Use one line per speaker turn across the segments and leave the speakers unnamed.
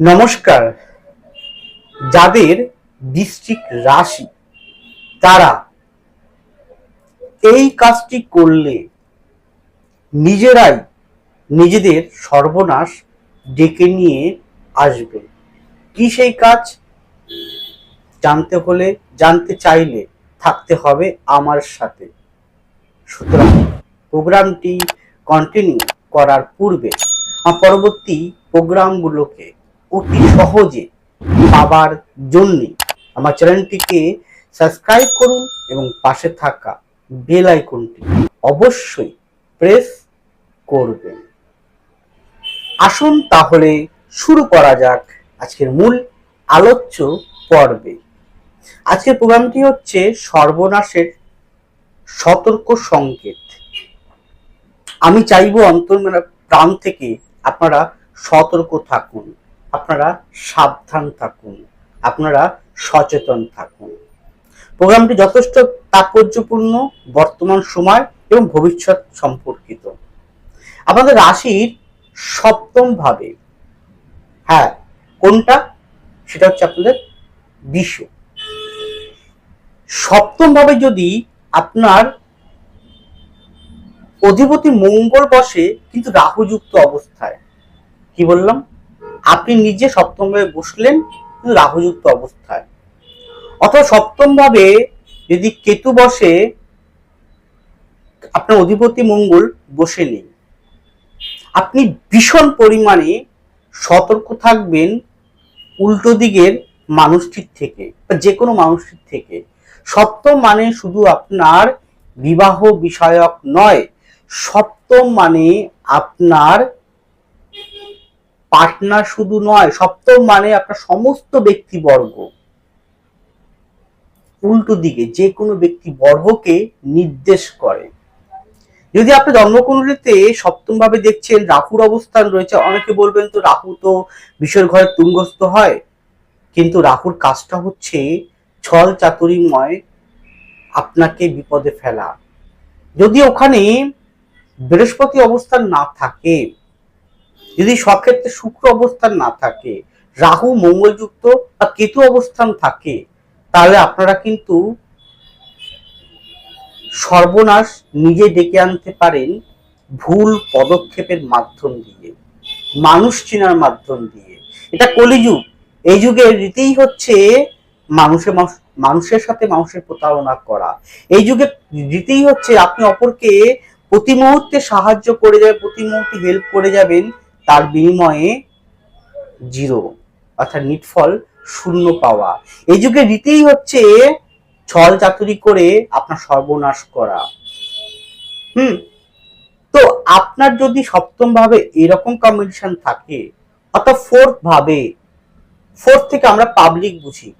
নমস্কার। যাদের ডিস্ট্রিক্ট রাশি, তারা এই কাজটি করলে নিজেরাই নিজেদের সর্বনাশ ডেকে নিয়ে আসবে। কি সেই কাজ? জানতে হলে, জানতে চাইলে থাকতে হবে আমার সাথে। সুতরাং প্রোগ্রামটি কন্টিনিউ করার পূর্বে পরবর্তী প্রোগ্রামগুলোকে অতি সহজে পাবার জন্যে আমার চ্যানেলটিকে সাবস্ক্রাইব করুন এবং পাশে থাকা বেল আইকনটি অবশ্যই প্রেস করবেন। আসুন তাহলে শুরু করা যাক আজকের মূল আলোচ্য পর্বে। আজকের প্রোগ্রামটি হচ্ছে সর্বনাশের সতর্ক সংকেত। আমি চাইব অন্তর প্রাণ থেকে আপনারা সতর্ক থাকুন। আপনারা সাবধান থাকুন, আপনারা সচেতন থাকুন। প্রোগ্রামটি যথেষ্ট তাৎপর্যপূর্ণ, বর্তমান সময় এবং ভবিষ্যৎ সম্পর্কিত। আপনাদের রাশির সপ্তম ভাবে হ্যাঁ কোনটা? সেটা হচ্ছে আপনাদের বিশ্ব। সপ্তম ভাবে যদি আপনার অধিপতি মঙ্গল বসে কিন্তু রাহুযুক্ত অবস্থায়, কি বললাম? আপনি নিজে সপ্তম ভাবে বসলেন রাহুযুক্ত অবস্থায়। অথবা সপ্তম ভাবে যদি কেতু বসে, আপনার অধিপতি মঙ্গল বসে নেই। আপনি ভীষণ পরিমাণে সতর্ক থাকবেন উল্টো দিকের মানুষটির থেকে, বা যে কোনো মানুষটির থেকে। সপ্তম মানে শুধু আপনার বিবাহ বিষয়ক নয়, সপ্তম মানে আপনার পার্টনার শুধু নয়, সপ্তম মানে আপনার সমস্ত ব্যক্তিবর্গ। উল্টো দিকে, যে কোনো ব্যক্তিবর্গকে নির্দেশ করে। যদি আপনি জন্মকুণ্ডলিতে সপ্তম ভাবে দেখছেন, রাহুর অবস্থান রয়েছে, অনেকে বলবেন তো রাহু তো বিষয়ের ঘরে তুঙ্গস্থ হয়। কিন্তু রাহুর কাজটা হচ্ছে ছল চাতুরিময় আপনাকে বিপদে ফেলা। যদি ওখানে বৃহস্পতি অবস্থান না থাকে যদি সক্ষেত্রে শুক্র অবস্থান না থাকে, রাহু মঙ্গলযুক্ত বা কেতু অবস্থান থাকে, তাহলে আপনারা কিন্তু সর্বনাশ নিজে ডেকে আনতে পারেন ভুল পদক্ষেপের মাধ্যম দিয়ে, মানুষ চেনার মাধ্যম দিয়ে। এটা কলিযুগ। এই যুগের রীতিই হচ্ছে মানুষের মানুষের সাথে মানুষের প্রতারণা করা। এই যুগে রীতিই হচ্ছে আপনি অপরকে প্রতি মুহূর্তে সাহায্য করে যাবেন প্রতি মুহূর্তে হেল্প করে যাবেন তার বিনিময়ে জিরো, অর্থাৎ নিটফল শূন্য পাওয়া। এই যুগে রীতিই হচ্ছে ছল চাতুরি করে আপনার সর্বনাশ করা। হুম? তো আপনার যদি সপ্তম ভাবে এরকম কম্বিনেশন থাকে, অর্থাৎ ফোর্থ ভাবে ফোর্থ থেকে আমরা পাবলিক বুঝি।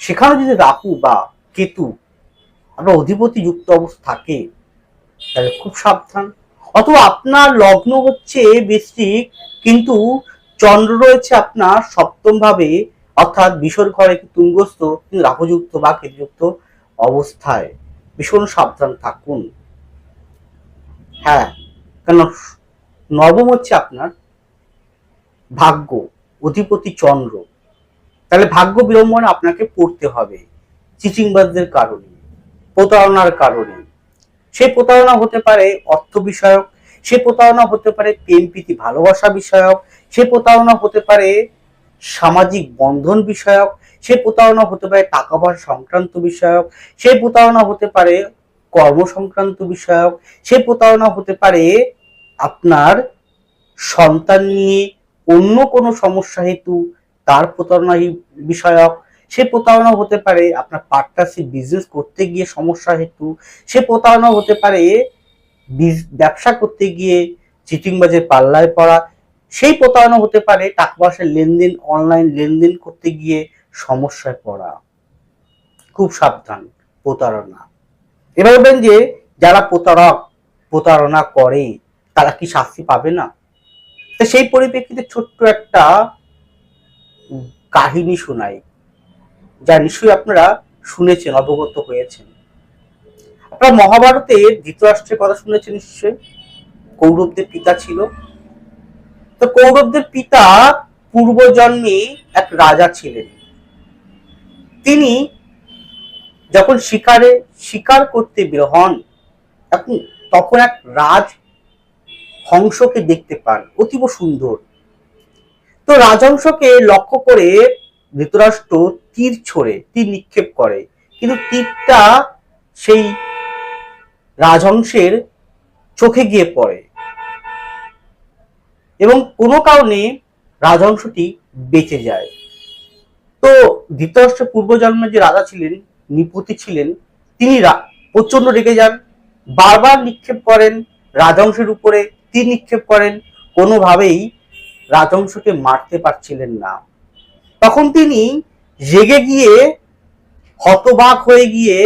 সেখানে যদি রাহু বা কেতু আপনার অধিপতি যুক্ত অবস্থা থাকে, তাহলে খুব সাবধান। অথবা আপনার লগ্ন হচ্ছে বৃশ্চিক, কিন্তু চন্দ্র রয়েছে আপনার সপ্তম ভাবে, অর্থাৎ বিষর ঘরে তুঙ্গস্থ, কিন্তু রাহুযুক্ত বা কেতুযুক্ত অবস্থায়। ভীষণ সাবধান থাকুন। হ্যাঁ কেন নবম হচ্ছে আপনার ভাগ্য, অধিপতি চন্দ্র। তাহলে ভাগ্য বিড়ম্বনা আপনাকে পড়তে হবে চিচিংবাজদের কারণে, প্রতারণার কারণে। সেই প্রতারণা হতে পারে অর্থ বিষয়ক, সে প্রতারণা হতে পারে প্রেম, প্রীতি, ভালোবাসা বিষয়ক, সে প্রতারণা হতে পারে সামাজিক বন্ধন বিষয়ক, সে প্রতারণা হতে পারে টাকা পয়সা সংক্রান্ত বিষয়ক, সে প্রতারণা হতে পারে কর্ম সংক্রান্ত বিষয়ক, সে প্রতারণা হতে পারে আপনার সন্তান নিয়ে অন্য কোনো সমস্যা হেতু তার প্রতারণা বিষয়ক সে প্রতারণা হতে পারে আপনার পার্টনারশিপ বিজনেস করতে গিয়ে সমস্যা হেতু। সে প্রতারণা হতে পারে ব্যবসা করতে গিয়ে চিটিংবাজের পাল্লায় পড়া। সেই প্রতারণা হতে পারে টাকা পয়সার লেনদেন অনলাইন লেনদেন করতে গিয়ে সমস্যায় পড়া। খুব সাবধান প্রতারণা। এবার বলবেন যে, যারা প্রতারক, প্রতারণা করে, তারা কি শাস্তি পাবে না? তো সেই পরিপ্রেক্ষিতে ছোট্ট একটা কাহিনী শোনাই। যা নিশ্চয়ই আপনারা শুনেছেন, অবগত হয়েছেন। আপনারা মহাভারতের ধৃতরাষ্ট্রের কথা শুনেছেন নিশ্চয়ই? কৌরবদের পিতা ছিল। তো কৌরবদের পিতা পূর্বজন্মে এক রাজা ছিলেন। তিনি যখন শিকারে, শিকার করতে বের হন তখন এক রাজ হংসকে দেখতে পান, অতীব সুন্দর। তো রাজহংসকে লক্ষ্য করে ধৃতরাষ্ট্র তীর ছোড়ে, তীর নিক্ষেপ করে। কিন্তু তীরটা সেই রাজহংসের চোখে গিয়ে পড়ে। এবং কোনো কারণে রাজহংসটি বেঁচে যায়। তো ধৃতরাষ্ট্রের পূর্বজন্মে যে রাজা ছিলেন, নিপতি ছিলেন, তিনি প্রচণ্ড রেগে যান, বারবার নিক্ষেপ করেন, রাজহংসের উপরে তীর নিক্ষেপ করেন, কোনোভাবেই রাজহংসকে মারতে পারছিলেন না। তখন তিনি রেগে গিয়ে হতবাক হয়ে গিয়ে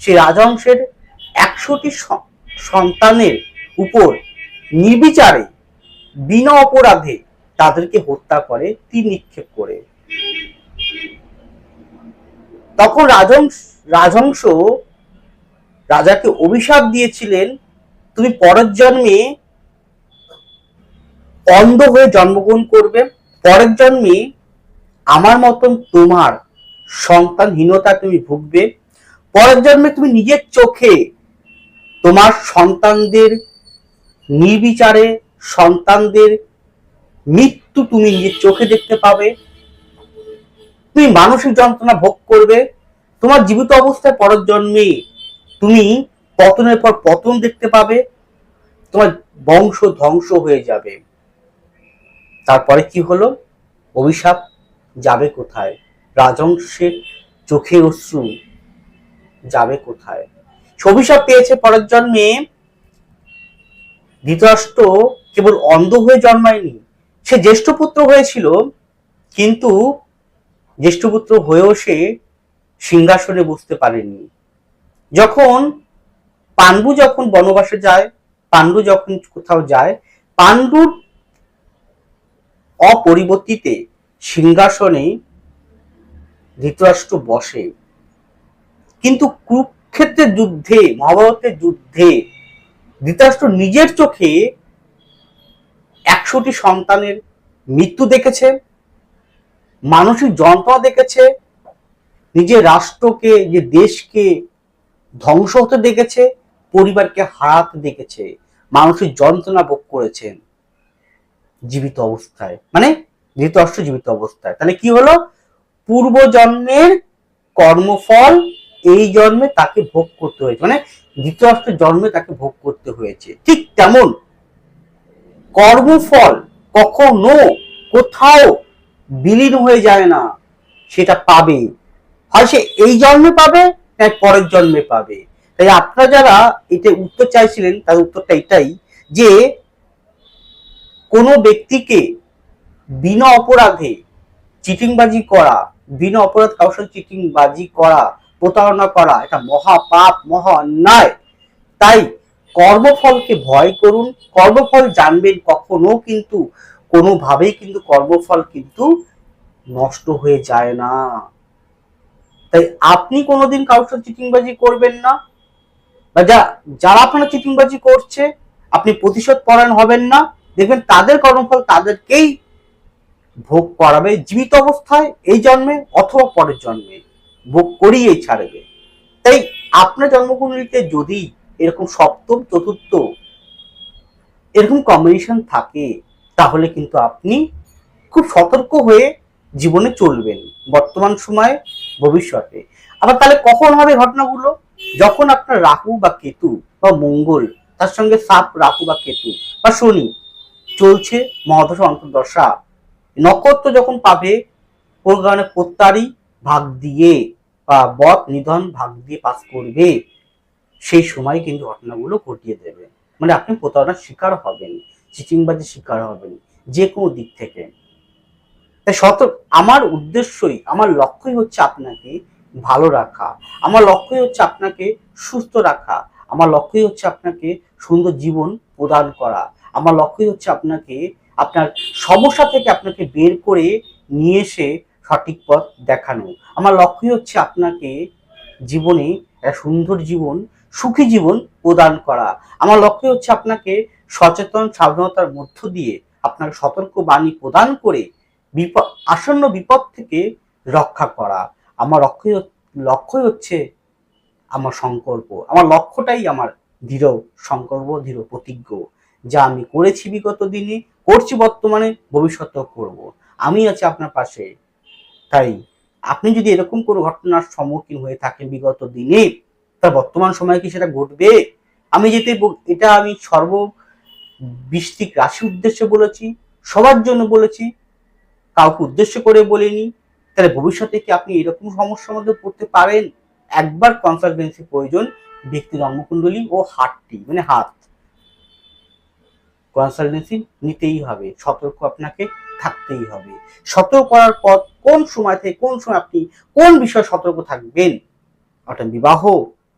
সে রাজহংসের একশোটি সন্তানের উপর নির্বিচারে বিনা অপরাধে তাদেরকে হত্যা করে, তীর নিক্ষেপ করে। তখন রাজহংস রাজহংস রাজাকে অভিশাপ দিয়েছিলেন, তুমি পরের জন্মে অন্ধ হয়ে জন্মগ্রহণ করবে, পরের জন্মে আমার মতন তোমার সন্তানহীনতা তুমি ভুগবে, পরের জন্মে তুমি নিজের চোখে তোমার সন্তানদের নির্বিচারে সন্তানদের মৃত্যু তুমি নিজের চোখে দেখতে পাবে। তুমি মানসিক যন্ত্রণা ভোগ করবে। তোমার জীবিত অবস্থায় পরের জন্মে তুমি পতনের পর পতন দেখতে পাবে। তোমার বংশ ধ্বংস হয়ে যাবে। তারপরে কি হলো? অভিশাপ যাবে কোথায়? রাজংশের চোখে অশ্রু যাবে কোথায়? অভিশাপ পেয়েছে পরের জন্মে। ধৃতরাষ্ট্র কেবল অন্ধ হয়ে জন্মায়নি। সে জ্যেষ্ঠ পুত্র হয়েছিল, কিন্তু জ্যেষ্ঠ পুত্র হয়েও সে সিংহাসনে বসতে পারেনি। যখন পাণ্ডু যখন বনবাসে যায়, পাণ্ডু যখন কোথাও যায়, পাণ্ডুর অপরিবর্তিতে সিংহাসনে ধৃতরাষ্ট্র বসে। কিন্তু কুরুক্ষেত্রের যুদ্ধে, মহাভারতের যুদ্ধে ধৃতরাষ্ট্র নিজের চোখে একশোটি সন্তানের মৃত্যু দেখেছে, মানসিক যন্ত্রণা দেখেছে, নিজের রাষ্ট্রকে যে দেশকে ধ্বংস হতে দেখেছে, পরিবারকে হারাতে দেখেছে, মানসিক যন্ত্রণা ভোগ করেছেন, জীবিত অবস্থায়। মানে ধৃতরাষ্ট্র জীবিত অবস্থায়। তাহলে কি হলো? পূর্বজন্মের কর্মফল এই জন্মে তাকে ভোগ করতে হয়েছে। মানে ধৃতরাষ্ট্রের জন্মে তাকে ভোগ করতে হয়েছে। ঠিক তেমন কর্মফল কখনো কোথাও বিলীন হয়ে যায় না। সেটা পাবে। হয় সে এই জন্মে পাবে না পরের জন্মে পাবে। তাই আপনারা যারা এটা উত্তর চাইছিলেন, তার উত্তরটা এটাই যে কোনো ব্যক্তিকে বিনা অপরাধে চিটিংবাজি করা, বিনা অপরাধ কারোর সাথে চিটিংবাজি করা, প্রতারণা করা, এটা মহা পাপ মহা অন্যায়। তাই কর্মফলকে ভয় করুন, কর্মফল জানবেন কখনো কিন্তু, কোনোভাবেই কিন্তু কর্মফল কিন্তু নষ্ট হয়ে যায় না। তাই আপনি কোনোদিন কারোর সাথে চিটিংবাজি করবেন না। বা যা, যারা আপনার চিটিংবাজি করছে, আপনি প্রতিশোধ পরায়ণ হবেন না। দেখবেন তাদের কর্মফল তাদেরকেই ভোগ করাবে, জীবিত অবস্থায় এই জন্মে অথবা পরের জন্মে ভোগ করিয়েই ছাড়বে। তাই আপনার জন্মকুণ্ডলিতে যদি এরকম সপ্তম, চতুর্থ এরকম কম্বিনেশন থাকে, তাহলে কিন্তু আপনি খুব সতর্ক হয়ে জীবনে চলবেন বর্তমান সময়ে, ভবিষ্যতে। আবার তাহলে কখন হবে ঘটনাগুলো? যখন আপনার রাহু বা কেতু বা মঙ্গল, তার সঙ্গে সাপ, রাহু বা কেতু বা শনি চলছে, মহাদশা, অন্তর্দশা নক্ষত্র যখন পাবে কোন প্রত্যারী ভাগ দিয়ে বা বধ নিধন ভাগ দিয়ে পাস করবে, সেই সময় কিন্তু ঘটনাগুলো ঘটিয়ে দেবে। মানে আপনি প্রতারণার শিকার হবেন চিচিংবাজির শিকার হবেন, যে কোনো দিক থেকে। তাই সতর্ক আমার উদ্দেশ্যই, আমার লক্ষ্যই হচ্ছে আপনাকে ভালো রাখা। আমার লক্ষ্যই হচ্ছে আপনাকে সুস্থ রাখা। আমার লক্ষ্যই হচ্ছে আপনাকে সুন্দর জীবন প্রদান করা। আমার লক্ষ্যই হচ্ছে আপনাকে আপনার সমস্যা থেকে আপনাকে বের করে নিয়ে এসে সঠিক পথ দেখানো। আমার লক্ষ্যই হচ্ছে আপনাকে জীবনে একটা সুন্দর জীবন, সুখী জীবন প্রদান করা। আমার লক্ষ্যই হচ্ছে আপনাকে সচেতন, সাবধানতার মধ্য দিয়ে আপনাকে সতর্ক বাণী প্রদান করে বিপদ, আসন্ন বিপদ থেকে রক্ষা করা। আমার লক্ষ্যই হচ- লক্ষ্যই হচ্ছে আমার সংকল্প। আমার লক্ষ্যটাই আমার দৃঢ় সংকল্প, দৃঢ় প্রতিজ্ঞ। যা আমি করেছি বিগত দিনে করছি বর্তমানে, ভবিষ্যতেও করব। আমি আছি আপনার পাশে। তাই আপনি যদি এরকম কোনো ঘটনার সম্মুখীন হয়ে থাকেন বিগত দিনে, তা বর্তমান সময়ে কি সেটা ঘটবে? আমি যেতে এটা আমি সর্ব বৃষ্টিক রাশি উদ্দেশ্যে বলেছি, সবার জন্য বলেছি, কাউকে উদ্দেশ্য করে বলিনি। তাহলে ভবিষ্যতে কি আপনি এরকম সমস্যার মধ্যে পড়তে পারেন? একবার কনসালটেন্সি প্রয়োজন, ব্যক্তির অঙ্গকুণ্ডলী ও হাতটি মানে হাত। কনসালটেন্সি নিতেই হবে, সতর্ক আপনাকে থাকতেই হবে। সতর্ক করার পর কোন সময় থেকে কোন সময় আপনি কোন বিষয়ে সতর্ক থাকবেন? আপনার বিবাহ,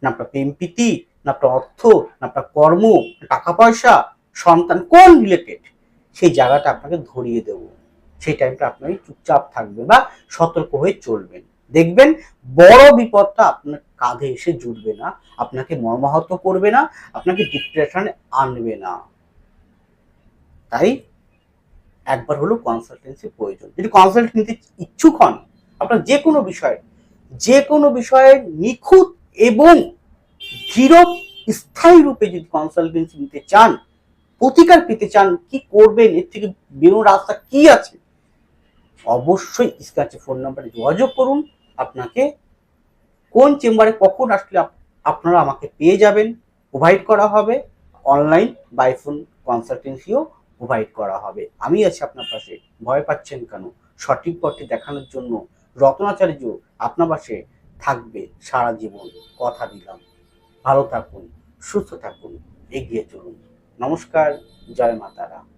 না আপনার প্রেম প্রীতি, না আপনার অর্থ, না আপনার কর্ম, টাকা পয়সা, সন্তান, কোন রিলেটেড সেই জায়গাটা আপনাকে ধরিয়ে দেবো। সেই টাইমটা আপনি চুপচাপ থাকবেন বা সতর্ক হয়ে চলবেন। দেখবেন বড় বিপদটা আপনার কাঁধে এসে জুটবে না, আপনাকে মর্মাহত করবে না, আপনাকে ডিপ্রেশনে আনবে না। তাই একবার হলো কনসালটেন্সি প্রয়োজন। যদি কনসাল্ট নিতে ইচ্ছুক হন, আপনার যে কোনো বিষয়ে, যে কোনো বিষয়ে নিখুঁত এবং দৃঢ় স্থায়ী রূপে যদি কনসালটেন্সি নিতে চান, প্রতিকার পেতে চান, কি করবেন, এর থেকে বেরোনোর রাস্তা কি আছে, অবশ্যই স্ক্র্যাচে ফোন নাম্বারে যোগাযোগ করুন। আপনাকে কোন চেম্বারে কখন আসলে আপনারা আমাকে পেয়ে যাবেন প্রোভাইড করা হবে অনলাইন বাই ফোন কনসালটেন্সিও প্রোভাইড করা হবে। আমি আছি আপনার পাশে। ভয় পাচ্ছেন কেন? সঠিক পথে দেখানোর জন্য রত্নাচার্য আপনার পাশে থাকবে সারা জীবন। কথা দিলাম। ভালো থাকুন, সুস্থ থাকুন, এগিয়ে চলুন। নমস্কার, জয় মাতারা।